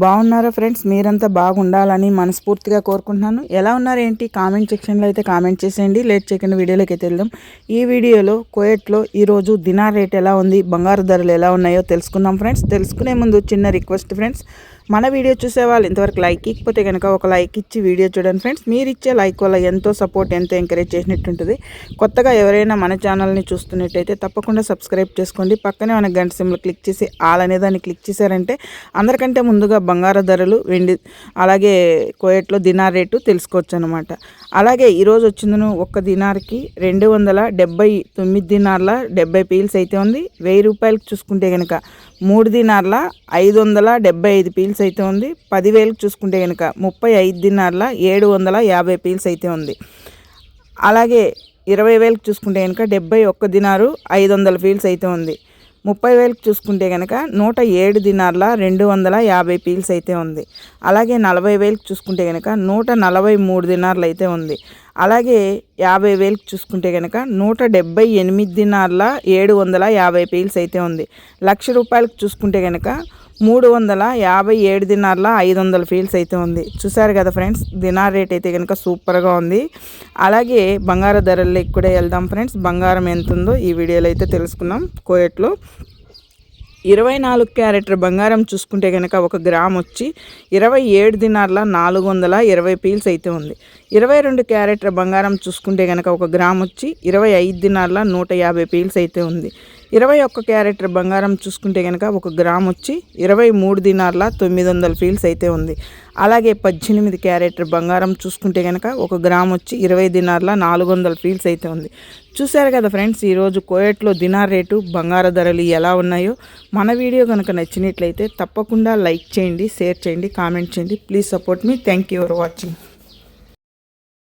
బాగున్నారా ఫ్రెండ్స్? మీరంతా బాగుండాలని మనస్ఫూర్తిగా కోరుకుంటున్నాను. ఎలా ఉన్నారు ఏంటి కామెంట్ సెక్షన్లో అయితే కామెంట్ చేసేయండి. లేట్ చేయకుండా వీడియోలోకి అయితే వెళ్దాం. ఈ వీడియోలో కోయట్లో ఈరోజు దినార్ రేట్ ఎలా ఉంది? బంగారు ధరలు ఎలా ఉన్నాయో తెలుసుకుందాం ఫ్రెండ్స్. తెలుసుకునే ముందు చిన్న రిక్వెస్ట్ ఫ్రెండ్స్. మన వీడియో చూసే వాళ్ళు ఇంతవరకు లైక్ ఇకపోతే కనుక ఒక లైక్ ఇచ్చి వీడియో చూడండి ఫ్రెండ్స్. మీరు ఇచ్చే లైక్ వల్ల ఎంతో సపోర్ట్ ఎంతో ఎంకరేజ్ చేసినట్టుంటుంది కొత్తగా ఎవరైనా మన ఛానల్ని చూస్తున్నట్టయితే తప్పకుండా సబ్స్క్రైబ్ చేసుకోండి. పక్కనే మన గంట సిమ్లు క్లిక్ చేసి ఆల్ అనేదాన్ని క్లిక్ చేశారంటే అందరికంటే ముందుగా బంగారు ధరలు వెండి అలాగే కోయట్లో దినార్ రేటు తెలుసుకోవచ్చు అనమాట అలాగే ఈరోజు వచ్చిందను ఒక్క దినార్కి రెండు వందల డెబ్బై తొమ్మిది దినార్ల డెబ్బై పీల్స్ అయితే ఉంది. వెయ్యి రూపాయలకు చూసుకుంటే కనుక మూడు దినార్ల ఐదు వందల డెబ్బై ఐదు పీల్స్ అయితే ఉంది. పదివేలకు చూసుకుంటే కనుక ముప్పై ఐదు దినార్ల ఏడు వందల యాభై పీల్స్ అయితే ఉంది. అలాగే ఇరవై వేలకు చూసుకుంటే కనుక డెబ్బై ఒక్క దినారు ఐదు వందల పీల్స్ అయితే ఉంది. ముప్పై వేలకు చూసుకుంటే కనుక నూట ఏడు దినార్ల రెండు వందల యాభై పీల్స్ అయితే ఉంది. అలాగే నలభై వేలకు చూసుకుంటే కనుక నూట నలభై మూడు దినార్లు అయితే ఉంది. అలాగే యాభై వేలకు చూసుకుంటే కనుక నూట డెబ్బై ఎనిమిది దినాల ఏడు వందల యాభై పీల్స్ అయితే ఉంది. లక్ష రూపాయలకు చూసుకుంటే కనుక మూడు వందల యాభై ఏడు దినార్ల ఐదు వందల ఫీల్స్ అయితే ఉంది. చూసారు కదా ఫ్రెండ్స్ దినార్ రేట్ అయితే కనుక సూపర్గా ఉంది. అలాగే బంగారు ధరల్లోకి కూడా వెళ్దాం ఫ్రెండ్స్ బంగారం ఎంత ఉందో ఈ వీడియోలో అయితే తెలుసుకున్నాం కోయట్లో ఇరవై నాలుగు క్యారెట్ల బంగారం చూసుకుంటే కనుక ఒక గ్రామ్ వచ్చి ఇరవై ఏడు దినార్ల నాలుగు వందల ఇరవై పీల్స్ అయితే ఉంది. ఇరవై రెండు క్యారెట్ల బంగారం చూసుకుంటే కనుక ఒక గ్రామ్ వచ్చి ఇరవై ఐదు దినార్ల నూట యాభై పీల్స్ అయితే ఉంది. ఇరవై ఒక్క క్యారెట్ బంగారం చూసుకుంటే కనుక ఒక గ్రామ్ వచ్చి ఇరవై మూడు దినార్ల తొమ్మిది వందల ఫీల్స్ అయితే ఉంది. అలాగే పద్దెనిమిది క్యారెట్ బంగారం చూసుకుంటే కనుక ఒక గ్రామ్ వచ్చి ఇరవై దినార్ల నాలుగు వందల ఫీల్స్ అయితే ఉంది. చూశారు కదా ఫ్రెండ్స్ ఈరోజు కోయట్లో దినార్ రేటు బంగార ధరలు ఎలా ఉన్నాయో? మన వీడియో కనుక నచ్చినట్లయితే తప్పకుండా లైక్ చేయండి షేర్ చేయండి కామెంట్ చేయండి. Please support me. Thank you for watching.